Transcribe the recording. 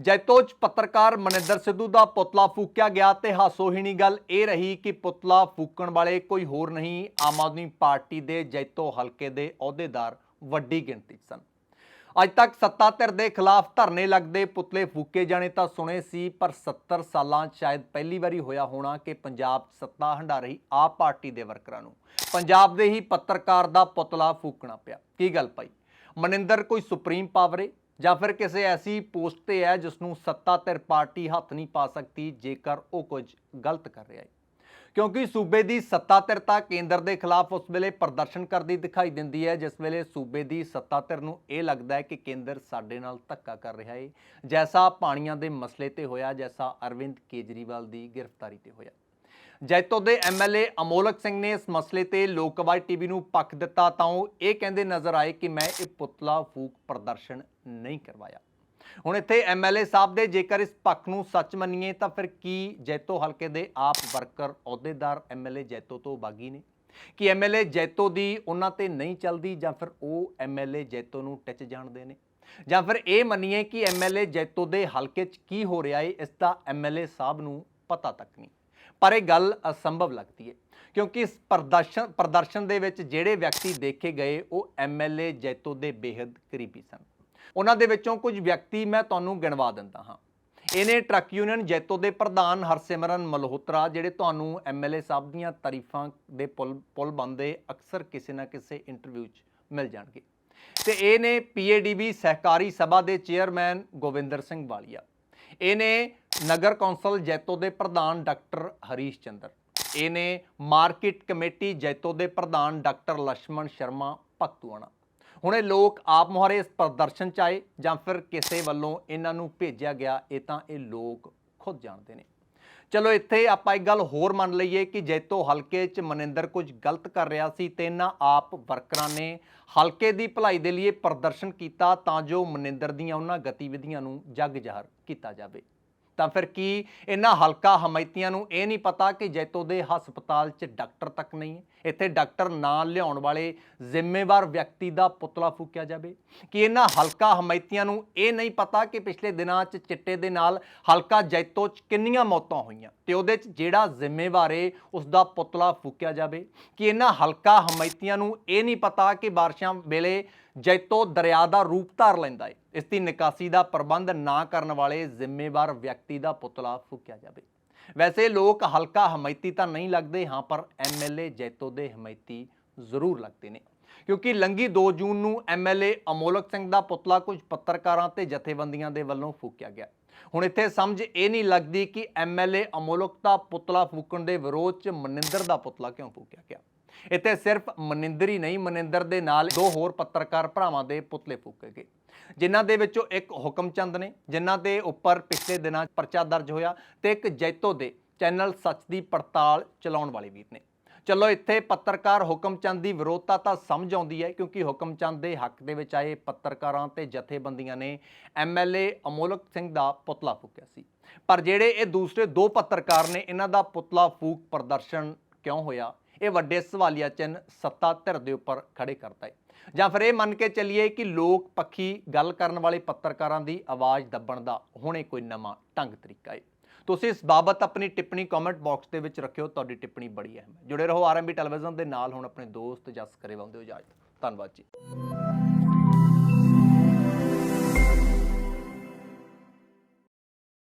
ਜੈਤੋ ਚ ਪੱਤਰਕਾਰ ਮਨਿੰਦਰ ਸਿੱਧੂ ਦਾ ਪੁਤਲਾ ਫੂਕਿਆ ਗਿਆ ਤੇ ਹਾਸੋਹੀਣੀ ਗੱਲ ਇਹ ਰਹੀ ਕਿ ਪੁਤਲਾ ਫੂਕਣ ਵਾਲੇ ਕੋਈ ਹੋਰ ਨਹੀਂ, ਆਮ ਆਦਮੀ ਪਾਰਟੀ ਦੇ ਜੈਤੋ ਹਲਕੇ ਦੇ ਅਹੁਦੇਦਾਰ ਵੱਡੀ ਗਿਣਤੀ 'ਚ ਸਨ। ਅੱਜ ਤੱਕ ਸੱਤਾ ਧਿਰ ਦੇ ਖਿਲਾਫ ਧਰਨੇ ਲੱਗਦੇ ਪੁਤਲੇ ਫੂਕੇ ਜਾਣੇ ਤਾਂ ਸੁਣੇ ਸੀ, ਪਰ 70 ਸਾਲਾਂ 'ਚ ਸ਼ਾਇਦ ਪਹਿਲੀ ਵਾਰੀ ਹੋਇਆ ਹੋਣਾ ਕਿ ਪੰਜਾਬ ਸੱਤਾ ਹੰਡਾ ਰਹੀ ਆਪ ਪਾਰਟੀ ਦੇ ਵਰਕਰਾਂ ਨੂੰ। ਪੰਜਾਬ ਦੇ ਹੀ ਪੱਤਰਕਾਰ ਦਾ ਪੁਤਲਾ ਫੂਕਣਾ ਪਿਆ। ਕੀ ਗੱਲ ਭਾਈ? ਮਨਿੰਦਰ ਕੋਈ ਸੁਪਰੀਮ ਪਾਵਰੇ ਜਾਂ ਫਿਰ ਕਿਸੇ ਐਸੀ ਪੋਸਟ ਤੇ ਹੈ ਜਿਸ ਨੂੰ ਸੱਤਾ ਧਿਰ ਪਾਰਟੀ ਹੱਥ ਨਹੀਂ ਪਾ ਸਕਦੀ, ਜੇਕਰ ਉਹ ਕੁਝ ਗਲਤ ਕਰ ਰਿਹਾ ਹੈ। ਕਿਉਂਕਿ ਸੂਬੇ ਦੀ ਸੱਤਾ ਧਿਰਤਾ ਕੇਂਦਰ ਦੇ ਖਿਲਾਫ ਉਸ ਵੇਲੇ ਪ੍ਰਦਰਸ਼ਨ ਕਰਦੀ ਦਿਖਾਈ ਦਿੰਦੀ ਹੈ, ਜਿਸ ਵੇਲੇ ਸੂਬੇ ਦੀ ਸੱਤਾ ਧਿਰ ਨੂੰ ਇਹ ਲੱਗਦਾ ਹੈ ਕਿ ਕੇਂਦਰ ਸਾਡੇ ਨਾਲ ਧੱਕਾ ਕਰ ਰਿਹਾ ਹੈ। ਜੈਸਾ ਪਾਣੀਆਂ ਦੇ ਮਸਲੇ ਤੇ ਹੋਇਆ, ਜੈਸਾ ਅਰਵਿੰਦ ਕੇਜਰੀਵਾਲ ਦੀ ਗ੍ਰਿਫਤਾਰੀ ਤੇ ਹੋਇਆ। ਜੈਤੋ ਦੇ ਐਮਐਲਏ ਅਮੋਲਕ ਸਿੰਘ ਨੇ ਇਸ ਮਸਲੇ ਤੇ ਲੋਕਵਾਈ ਟੀਵੀ ਨੂੰ ਪੱਖ ਦਿੱਤਾ ਤਾਂ ਉਹ ਇਹ ਕਹਿੰਦੇ ਨਜ਼ਰ ਆਏ ਕਿ ਮੈਂ ਇਹ ਪੁਤਲਾ ਫੂਕ ਪ੍ਰਦਰਸ਼ਨ ਨਹੀਂ ਕਰਵਾਇਆ। ਹੁਣ ਇੱਥੇ ਐਮਐਲਏ ਸਾਹਿਬ ਦੇ ਜੇਕਰ ਇਸ ਪੱਖ ਨੂੰ ਸੱਚ ਮੰਨੀਏ ਤਾਂ ਫਿਰ ਕੀ ਜੈਤੋ ਹਲਕੇ ਦੇ ਆਪ ਵਰਕਰ ਅਹੁਦੇਦਾਰ ਐਮਐਲਏ ਜੈਤੋ ਤੋਂ ਬਾਗੀ ਨੇ? ਕਿ ਐਮਐਲਏ ਜੈਤੋ ਦੀ ਉਹਨਾਂ ਤੇ ਨਹੀਂ ਚੱਲਦੀ ਜਾਂ ਫਿਰ ਉਹ ਐਮਐਲਏ ਜੈਤੋ ਨੂੰ ਟੱਚ ਜਾਣਦੇ ਨੇ? ਜਾਂ ਫਿਰ ਇਹ ਮੰਨੀਏ ਕਿ ਐਮਐਲਏ ਜੈਤੋ ਦੇ ਹਲਕੇ 'ਚ ਕੀ ਹੋ ਰਿਹਾ ਏ, ਇਸ ਦਾ ਐਮਐਲਏ ਸਾਹਿਬ ਨੂੰ ਪਤਾ ਤੱਕ ਨਹੀਂ। ਪਰ ਇਹ ਗੱਲ ਅਸੰਭਵ ਲੱਗਦੀ ਹੈ, ਕਿਉਂਕਿ ਇਸ ਪ੍ਰਦਰਸ਼ਨ ਪ੍ਰਦਰਸ਼ਨ ਦੇ ਵਿੱਚ ਜਿਹੜੇ ਵਿਅਕਤੀ ਦੇਖੇ ਗਏ, ਉਹ ਐਮਐਲਏ ਜੈਤੋ ਦੇ ਬੇहद ਕਰੀਬੀ ਸਨ। ਉਹਨਾਂ ਦੇ ਵਿੱਚੋਂ ਕੁਝ ਵਿਅਕਤੀ ਮੈਂ ਤੁਹਾਨੂੰ ਗਿਣਵਾ ਦਿੰਦਾ ਹਾਂ। ਇਹਨੇ ਟਰੱਕ ਯੂਨੀਅਨ ਜੈਤੋ ਦੇ ਪ੍ਰਧਾਨ ਹਰਸਿਮਰਨ ਮਲਹੋਤਰਾ, ਜਿਹੜੇ ਤੁਹਾਨੂੰ ਐਮਐਲਏ ਸਾਹਿਬ ਦੀਆਂ ਤਾਰੀਫਾਂ ਦੇ ਪੁਲ ਪੁਲ ਬੰਦੇ ਅਕਸਰ ਕਿਸੇ ਨਾ ਕਿਸੇ ਇੰਟਰਵਿਊ 'ਚ ਮਿਲ ਜਾਣਗੇ। ਤੇ ਇਹ ਨੇ ਪੀਏਡੀਬੀ ਸਹਿਕਾਰੀ ਸਭਾ ਦੇ ਚੇਅਰਮੈਨ ਗੋਵਿੰਦਰ ਸਿੰਘ ਵਾਲੀਆ। ਇਹਨੇ ਨਗਰ ਕੌਂਸਲ ਜੈਤੋ ਦੇ ਪ੍ਰਧਾਨ ਡਾਕਟਰ ਹਰੀਸ਼ ਚੰਦਰ। ਇਹਨੇ ਮਾਰਕੀਟ ਕਮੇਟੀ ਜੈਤੋ ਦੇ ਪ੍ਰਧਾਨ ਡਾਕਟਰ ਲక్ష్మణ ਸ਼ਰਮਾ, ਭਗਤੂਆਣਾ। ਹੁਣ ਇਹ ਲੋਕ ਆਪ ਮੁਹਾਰੇ ਇਸ ਪ੍ਰਦਰਸ਼ਨ ਚ ਆਏ ਜਾਂ ਫਿਰ ਕਿਸੇ ਵੱਲੋਂ ਇਹਨਾਂ ਨੂੰ ਭੇਜਿਆ ਗਿਆ, ਇਹ ਤਾਂ ਇਹ ਲੋਕ ਖੁਦ ਜਾਣਦੇ ਨੇ। ਚਲੋ ਇੱਥੇ ਆਪਾਂ ਇੱਕ ਗੱਲ ਹੋਰ ਮੰਨ ਲਈਏ ਕਿ ਜੈਤੋ ਹਲਕੇ 'ਚ ਮਨਿੰਦਰ ਕੁਝ ਗਲਤ ਕਰ ਰਿਹਾ ਸੀ ਤੇ ਇਹਨਾਂ ਆਪ ਵਰਕਰਾਂ ਨੇ ਹਲਕੇ ਦੀ ਭਲਾਈ ਦੇ ਲਈ ਪ੍ਰਦਰਸ਼ਨ ਕੀਤਾ ਤਾਂ ਜੋ ਮਨਿੰਦਰ ਦੀਆਂ ਉਹਨਾਂ ਗਤੀਵਿਧੀਆਂ ਨੂੰ ਜਗ ਜ਼ਾਹਰ ਕੀਤਾ ਜਾਵੇ। ਤਾਂ ਫਿਰ ਕੀ ਇਹਨਾਂ ਹਲਕਾ ਹਮਾਇਤੀਆਂ ਨੂੰ ਇਹ ਨਹੀਂ ਪਤਾ ਕਿ ਜੈਤੋ ਦੇ ਹਸਪਤਾਲ 'ਚ ਡਾਕਟਰ ਤੱਕ ਨਹੀਂ ਹੈ? ਇੱਥੇ ਡਾਕਟਰ ਨਾ ਲਿਆਉਣ ਵਾਲੇ ਜ਼ਿੰਮੇਵਾਰ ਵਿਅਕਤੀ ਦਾ ਪੁਤਲਾ ਫੂਕਿਆ ਜਾਵੇ? ਕਿ ਇਹਨਾਂ ਹਲਕਾ ਹਮਾਇਤੀਆਂ ਨੂੰ ਇਹ ਨਹੀਂ ਪਤਾ ਕਿ ਪਿਛਲੇ ਦਿਨਾਂ 'ਚ ਚਿੱਟੇ ਦੇ ਨਾਲ ਹਲਕਾ ਜੈਤੋ 'ਚ ਕਿੰਨੀਆਂ ਮੌਤਾਂ ਹੋਈਆਂ ਤੇ ਉਹਦੇ 'ਚ ਜਿਹੜਾ ਜ਼ਿੰਮੇਵਾਰ ਏ ਉਸ ਦਾ ਪੁਤਲਾ ਫੂਕਿਆ ਜਾਵੇ? ਕਿ ਇਹਨਾਂ ਹਲਕਾ ਹਮਾਇਤੀਆਂ ਨੂੰ ਇਹ ਨਹੀਂ ਪਤਾ ਕਿ ਬਾਰਿਸ਼ਾਂ ਵੇਲੇ ਜੈਤੋ ਦਰਿਆ ਦਾ ਰੂਪ ਧਾਰ ਲੈਂਦਾ ਏ। ਇਸ ਦੀ ਨਿਕਾਸੀ ਦਾ ਪ੍ਰਬੰਧ ਨਾ ਕਰਨ ਵਾਲੇ ਜ਼ਿੰਮੇਵਾਰ ਵਿਅਕਤੀ ਦਾ ਪੁਤਲਾ ਫੂਕਿਆ ਜਾਵੇ। ਵੈਸੇ ਲੋਕ ਹਲਕਾ ਹਮਾਇਤੀ ਤਾਂ ਨਹੀਂ ਲੱਗਦੇ, ਹਾਂ, ਪਰ ਐਮਐਲਏ ਜੈਤੋ ਦੇ ਹਮਾਇਤੀ ਜ਼ਰੂਰ ਲੱਗਦੇ ਨੇ। ਕਿਉਂਕਿ ਲੰਗੀ 2 ਜੂਨ ਨੂੰ ਐਮਐਲਏ ਅਮੋਲਕ ਸਿੰਘ ਦਾ ਪੁਤਲਾ ਕੁਝ ਪੱਤਰਕਾਰਾਂ ਤੇ ਜਥੇਬੰਦੀਆਂ ਦੇ ਵੱਲੋਂ ਫੂਕਿਆ ਗਿਆ। ਹੁਣ ਇੱਥੇ ਸਮਝ ਇਹ ਨਹੀਂ ਲੱਗਦੀ ਕਿ ਐਮਐਲਏ ਅਮੋਲਕ ਦਾ ਪੁਤਲਾ ਫੂਕਣ ਦੇ ਵਿਰੋਧ 'ਚ ਮਨਿੰਦਰ ਦਾ ਪੁਤਲਾ ਕਿਉਂ ਫੂਕਿਆ ਗਿਆ। ਇੱਥੇ ਸਿਰਫ ਮਨਿੰਦਰ ਹੀ ਨਹੀਂ, ਮਨਿੰਦਰ ਦੇ ਨਾਲ ਦੋ ਹੋਰ ਪੱਤਰਕਾਰ ਭਰਾਵਾਂ ਦੇ ਪੁਤਲੇ ਫੂਕੇ ਗਏ, ਜਿਨ੍ਹਾਂ ਦੇ ਵਿੱਚੋਂ ਇੱਕ ਹੁਕਮਚੰਦ ਨੇ, ਜਿਨ੍ਹਾਂ ਦੇ ਉੱਪਰ ਪਿਛਲੇ ਦਿਨਾਂ ਪਰਚਾ ਦਰਜ ਹੋਇਆ ਤੇ ਇੱਕ ਜੈਤੋ ਦੇ ਚੈਨਲ ਸੱਚ ਦੀ ਪੜਤਾਲ ਚਲਾਉਣ ਵਾਲੇ ਵੀਰ ਨੇ। ਚਲੋ, ਇੱਥੇ ਪੱਤਰਕਾਰ ਹੁਕਮਚੰਦ ਦੀ ਵਿਰੋਧਤਾ ਤਾਂ ਸਮਝ ਆਉਂਦੀ ਹੈ, ਕਿਉਂਕਿ ਹੁਕਮਚੰਦ ਦੇ ਹੱਕ ਦੇ ਵਿੱਚ ਆਏ ਪੱਤਰਕਾਰਾਂ ਤੇ ਜਥੇਬੰਦੀਆਂ ਨੇ ਐਮਐਲਏ ਅਮੋਲਕ ਸਿੰਘ ਦਾ ਪੁਤਲਾ ਫੂਕਿਆ ਸੀ। ਪਰ ਜਿਹੜੇ ਇਹ ਦੂਸਰੇ ਦੋ ਪੱਤਰਕਾਰ ਨੇ, ਇਹਨਾਂ ਦਾ ਪੁਤਲਾ ਫੂਕ ਪ੍ਰਦਰਸ਼ਨ ਕਿਉਂ ਹੋਇਆ? ਇਹ ਵੱਡੇ ਸਵਾਲੀਆ ਚਿੰਨ ਸੱਤਾ ਧਿਰ ਦੇ ਉੱਪਰ ਖੜੇ ਕਰਦਾ ਹੈ। ਜਾਂ ਫਿਰ ਇਹ ਮੰਨ ਕੇ ਚੱਲੀਏ ਕਿ ਲੋਕ ਪੱਖੀ ਗੱਲ ਕਰਨ ਵਾਲੇ ਪੱਤਰਕਾਰਾਂ ਦੀ ਆਵਾਜ਼ ਦੱਬਣ ਦਾ ਹੁਣੇ ਕੋਈ ਨਵਾਂ ਢੰਗ ਤਰੀਕਾ ਹੈ। ਤੁਸੀਂ ਇਸ ਬਾਬਤ ਆਪਣੀ ਟਿੱਪਣੀ ਕਮੈਂਟ ਬਾਕਸ ਦੇ ਵਿੱਚ ਰੱਖਿਓ, ਤੁਹਾਡੀ ਟਿੱਪਣੀ ਬੜੀ ਅਹਿਮ ਹੈ। ਜੁੜੇ ਰਹੋ ਆਰਐਮਬੀ ਟੈਲੀਵਿਜ਼ਨ ਦੇ ਨਾਲ, ਹੁਣ ਆਪਣੇ ਦੋਸਤ ਜਸ ਕਰੇ ਵੰਦੇ ਇਜਾਜ਼ਤ। ਧੰਨਵਾਦ ਜੀ।